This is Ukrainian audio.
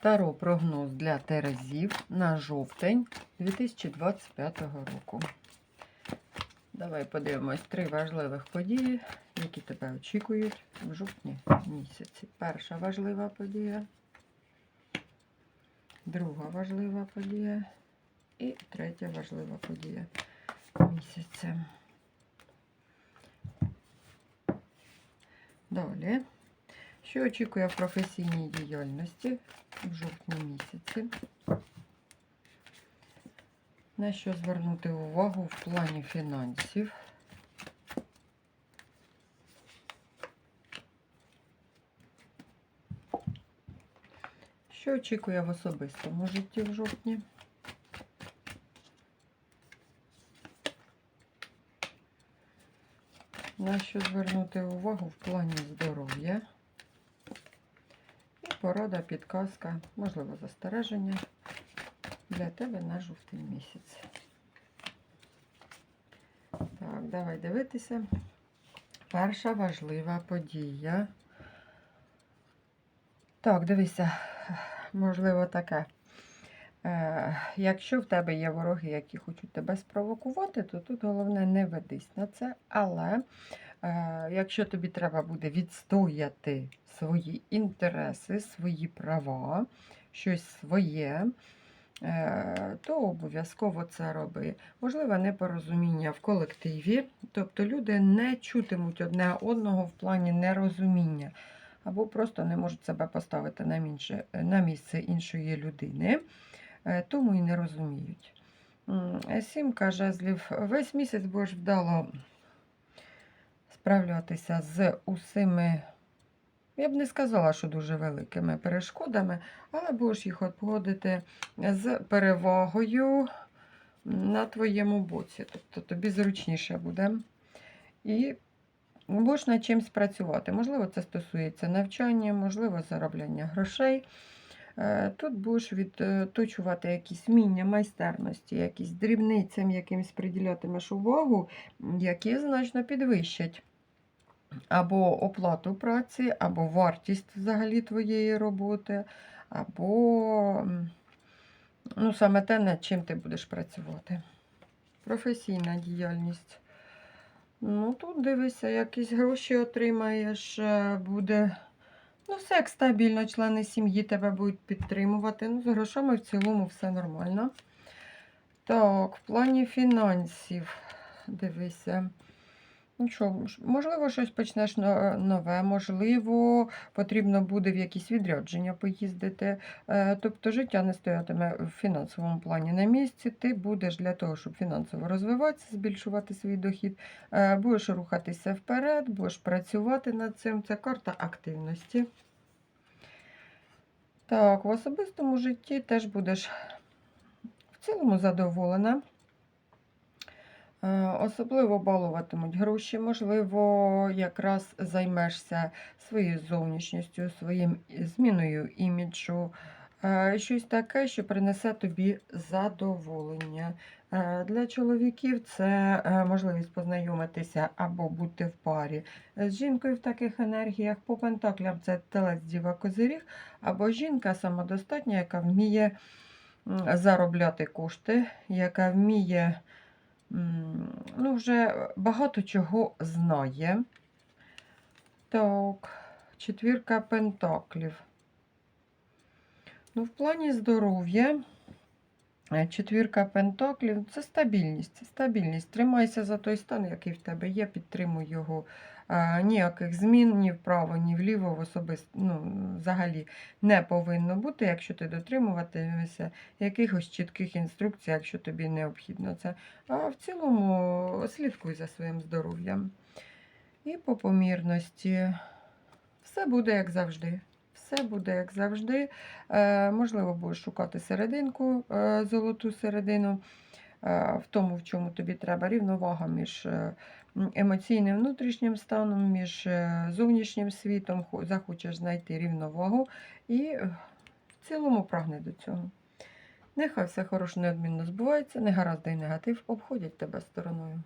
Таро прогноз для Терезів на жовтень 2025 року. Давай подивимось три важливих події, які тебе очікують в жовтні місяці. Перша важлива подія, друга важлива подія і третя важлива подія місяця. Далі. Що очікує в професійній діяльності в жовтні місяці? На що звернути увагу в плані фінансів? Що очікує в особистому житті в жовтні? На що звернути увагу в плані здоров'я? Порада, підказка, можливо, застереження для тебе на жовтий місяць. Так, давай дивитися. Перша важлива подія. Так, дивися, можливо, таке. Е, якщо в тебе є вороги, які хочуть тебе спровокувати, то тут головне не ведись на це. Але якщо тобі треба буде відстояти свої інтереси, свої права, щось своє, е, то обов'язково це роби. Можливо, непорозуміння в колективі, тобто люди не чутимуть одне одного в плані нерозуміння, або просто не можуть себе поставити на, місце іншої людини. Е, тому і не розуміють. Сімка жезлів. Весь місяць будеш вдало справлюватися з усіми, я б не сказала, що дуже великими перешкодами, але будеш їх обходити з перевагою на твоєму боці. Тобто тобі зручніше буде. І будеш над чимось працювати. Можливо, це стосується навчання, можливо, заробляння грошей. Е, тут будеш відточувати якісь вміння, майстерності, якісь дрібницям якимось приділятимеш увагу, які значно підвищать або оплату праці, або вартість взагалі твоєї роботи, або ну, саме те, над чим ти будеш працювати. Професійна діяльність. Ну, тут дивися, якісь гроші отримаєш, е, буде. Ну, як стабільно, члени сім'ї тебе будуть підтримувати. Ну, з грошами в цілому все нормально. Так, в плані фінансів, дивися. Ну можливо, щось почнеш нове, можливо, потрібно буде в якісь відрядження поїздити. Е, тобто життя не стоятиме в фінансовому плані на місці. Ти будеш для того, щоб фінансово розвиватися, збільшувати свій дохід, е, будеш рухатися вперед, будеш працювати над цим. Це карта активності. Так, в особистому житті теж будеш в цілому задоволена. Е, особливо балуватимуть гроші, можливо, якраз займешся своєю зовнішністю, своїм зміною іміджу, е, щось таке, що принесе тобі задоволення. Е, для чоловіків це можливість познайомитися або бути в парі з жінкою в таких енергіях. По пентаклям це телець діва козиріг, або жінка самодостатня, яка вміє заробляти кошти, яка вміє ну, вже багато чого знає. Так, четвірка пентаклів. Ну, в плані здоров'я. Е, Четвірка пентаклів це стабільність. Стабільність. Тримайся за той стан, який в тебе є, підтримуй його. А, Ніяких змін ні вправо, ні вліво в особисто, ну, взагалі не повинно бути, якщо ти дотримуватимешся якихось чітких інструкцій, якщо тобі необхідно це. А в цілому слідкуй за своїм здоров'ям. І по помірності все буде як завжди. Все буде, як завжди. Е, Можливо, будеш шукати серединку, е, золоту середину, е, в тому, в чому тобі треба рівновага між емоційним внутрішнім станом, між зовнішнім світом, захочеш знайти рівновагу і в цілому прагне до цього. Нехай все хороше неодмінно збувається, негаразди і негатив обходять тебе стороною.